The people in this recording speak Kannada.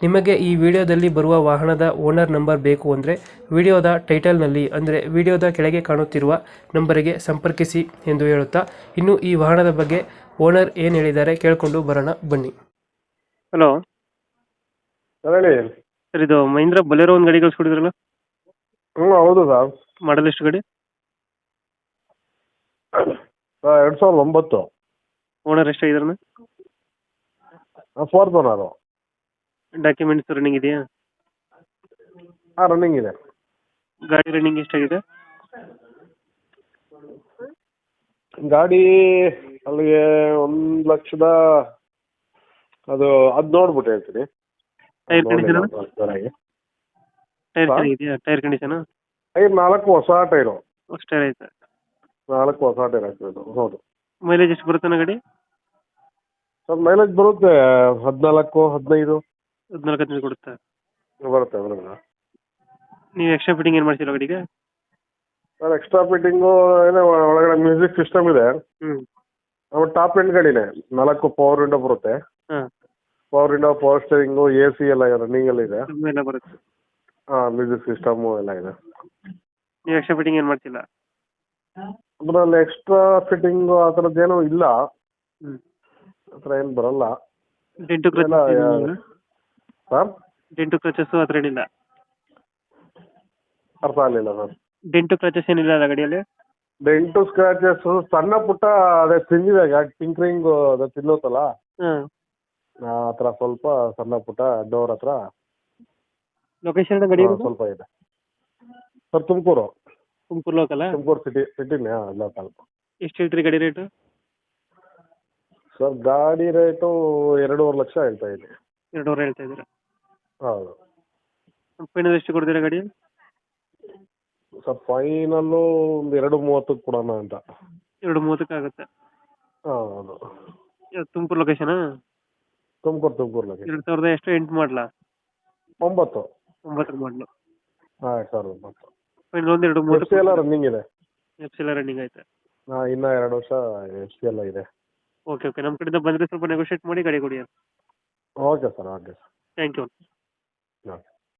ನಿಮಗೆ ಈ ವಿಡಿಯೋದಲ್ಲಿ ಬರುವ ವಾಹನದ ಓನರ್ ನಂಬರ್ ಬೇಕು ಅಂದರೆ ವಿಡಿಯೋದ ಟೈಟಲ್ನಲ್ಲಿ ಅಂದರೆ ವಿಡಿಯೋದ ಕೆಳಗೆ ಕಾಣುತ್ತಿರುವ ನಂಬರಿಗೆ ಸಂಪರ್ಕಿಸಿ ಎಂದು ಹೇಳುತ್ತಾ ಇನ್ನು ಈ ವಾಹನದ ಬಗ್ಗೆ ಓನರ್ ಏನು ಹೇಳಿದ್ದಾರೆ ಕೇಳಿಕೊಂಡು ಬರೋಣ ಬನ್ನಿ. ಹಲೋ. ಸರ್ ಹೇಳಿ. ಸರ್ ಇದು ಮಹೀಂದ್ರ ಬಲೇರೋ ಒಂದು ಗಾಡಿ ಕಳಿಸ್ಕೊಡಿದ್ರಲ್ಲ? ಹ್ಞೂ ಹೌದು ಸರ್. ಮಾಡಲ್ ಎಷ್ಟು ಗಾಡಿ? ಎರಡು ಸಾವಿರದ ಒಂಬತ್ತು. Owner four fourth owner documents running ಇದೆಯಾ? ಹಾಂ ರನ್ನಿಂಗ್ ಇದೆ. ಗಾಡಿ ರನ್ನಿಂಗ್ ಎಷ್ಟಾಗಿದೆ? ಗಾಡಿ ಅಲ್ಲಿಗೆ ಒಂದು ಲಕ್ಷದ ಅದು ಅದು ನೋಡ್ಬಿಟ್ಟು ಹೇಳ್ತೀನಿ. Tyre condition tyre? ಚೆನ್ನಾಗಿದೆಯಾ? ಟೈರ್ ಕಂಡೀಷನ್ ಟೈರ್ ನಾಲ್ಕು ಹೊಸ ಟೈರು ಹೊಸ ಟೈರ್ ಐತೆ ನಾಲ್ಕು ಹೊಸ ಟೈರ್ ಹಾಕಿರೋದು ಹೌದು. ಮೈಲೇಜ್ ಎಷ್ಟು ಬರುತ್ತೆ ಗಾಡಿ? ಸರ್ ಮೈಲೇಜ್ ಬರುತ್ತೆ ಹದಿನಾಲ್ಕು ಹದಿನೈದು. ಹದಿನಾಲ್ಕು ಹದಿನೈದು ಕೊಡುತ್ತೆ? ಬರುತ್ತೆ ಬರುತ್ತೆ. ನೀವು ಎಕ್ಸ್ಟ್ರಾ ಫಿಟ್ಟಿಂಗ್ ಏನು ಮಾಡ್ತೀರಾ ಗಾಡಿಗೆ ಸರ್ ಎಕ್ಸ್ಟ್ರಾ ಫಿಟ್ಟಿಂಗು ಏನೋ ಒಳಗಡೆ ಮ್ಯೂಸಿಕ್ ಸಿಸ್ಟಮ್ ಇದೆ. ಹ್ಞೂ ಆಮೇಲೆ ಟಾಪ್ ಎಂಡ್ ಗಾಡಿನೇ ನಾಲ್ಕು ಪವರ್ ವಿಂಡೋ ಬರುತ್ತೆ. ಹಾಂ. Power window power steering A C ಎಲ್ಲ ರನ್ನಿಂಗ್ ಎಲ್ಲ ಇದೆ. ಎಲ್ಲ ಬರುತ್ತೆ. ಹಾಂ ಮ್ಯೂಸಿಕ್ ಸಿಸ್ಟಮು ಎಲ್ಲ ಇದೆ. ನೀವು ಎಕ್ಸ್ಟ್ರಾ ಫಿಟ್ಟಿಂಗ್ ಏನು ಮಾಡ್ತಿಲ್ಲ ಅದರಲ್ಲಿ ಎಕ್ಸ್ಟ್ರಾ ಫಿಟ್ಟಿಂಗು ಆ ಥರದ್ದು ಏನೂ ಇಲ್ಲ. ಹ್ಞೂ ಆ ಥರ ಏನು ಬರಲ್ಲ. ಡೆಂಟು ಎಲ್ಲ ಸರ್? ಡೆಂಟು ಕ್ರಚಸ್ಸು ಆ ಥರ ಏನಿಲ್ಲ ಅರ್ಥ ಆಗಲಿಲ್ಲ ಸರ್. ಡೆಂಟು ಕ್ರಚಸ್ ಏನಿಲ್ಲ ಅಲ್ಲ ಗಾಡಿಯಲ್ಲಿ? ಡೆಂಟು ಸ್ಕ್ರಾಚಸ್ ಸಣ್ಣ ಪುಟ್ಟ ಅದೇ ತಿಂದಿದಾಗ ಟಿಂಕ್ರಿಂಗ್ ಅದೇ ತಿನ್ನೋತಲ್ಲ? ಹಾಂ. ಆ ಥರ ಸ್ವಲ್ಪ ಸಣ್ಣ ಪುಟ್ಟ ಡೋರ್ ಹತ್ರ. ಲೊಕೇಶನ್ ಗಾಡಿ ಆ, ಸ್ವಲ್ಪ ಇದೆ. ಸರ್ ತುಮಕೂರು. ತುಮಕೂರು ಲೋಕಲ್ಲ ತುಮಕೂರು ಸಿಟಿ ಸಿಟಿನೇ ಹಾಂ ಲೋಕಲ್ ಎಷ್ಟು ಹೇಳ್ತೀರಿ ಗಾಡಿ ರೇಟು ಸರ್ ಗಾಡಿ ರೇಟು ಎರಡೂವರೆ ಲಕ್ಷ ಹೇಳ್ತಾ ಇದ್ದೀನಿ. ಎರಡೂವರೆ ಹೇಳ್ತಾ ಇದ್ದೀರಾ? ಹೌದು. ಫೈನಲ್ ಎಷ್ಟು ಕೊಡ್ತೀರಾ ಗಾಡಿ? ಸರ್ ಫೈನಲ್ಲು ಒಂದು ಎರಡು ಮೂವತ್ತಕ್ಕೆ ಕೊಡೋಣ ಅಂತ. ಎರಡು ಮೂವತ್ತಕ್ಕೆ ಆಗುತ್ತೆ. ಹಾಂ ಹೌದು ತುಮಕೂರು ಲೊಕೇಶನ್ ತುಮಕೂರು ತುಮಕೂರು ಲೊಕೇಶನ್ ಎರಡು ಸಾವಿರದ ಎಷ್ಟು ಎಂಟು ಮಾಡಲ? ಒಂಬತ್ತು. ಒಂಬತ್ತರ ಮಾಡಲು. ಹಾಂ ಎರಡು ಸಾವಿರದ ಒಂಬತ್ತು. ಫೈನಲ್ ಒಂದು ಎರಡು ಎಫ್ ಸಿ ಎಲ್ಲ ಮೂವತ್ತು ರನ್ನಿಂಗ್ ಇದೆ. ಎಫ್ ಎಲ್ಲ ರನ್ನಿಂಗ್ ಐತೆ ಹಾಂ ಇನ್ನೂ ಎರಡು ವರ್ಷ ಎಫ್ ಸಿ ಎಲ್ಲ ಇದೆ. ಓಕೆ ಓಕೆ ನಮ್ಮ ಕಡೆಯಿಂದ ಬಂದರೆ ಸ್ವಲ್ಪ ನೆಗೋಷಿಯೇಟ್ ಮಾಡಿ ಗಾಡಿ ಕೊಡಿ. Okay sir okay sir thank you okay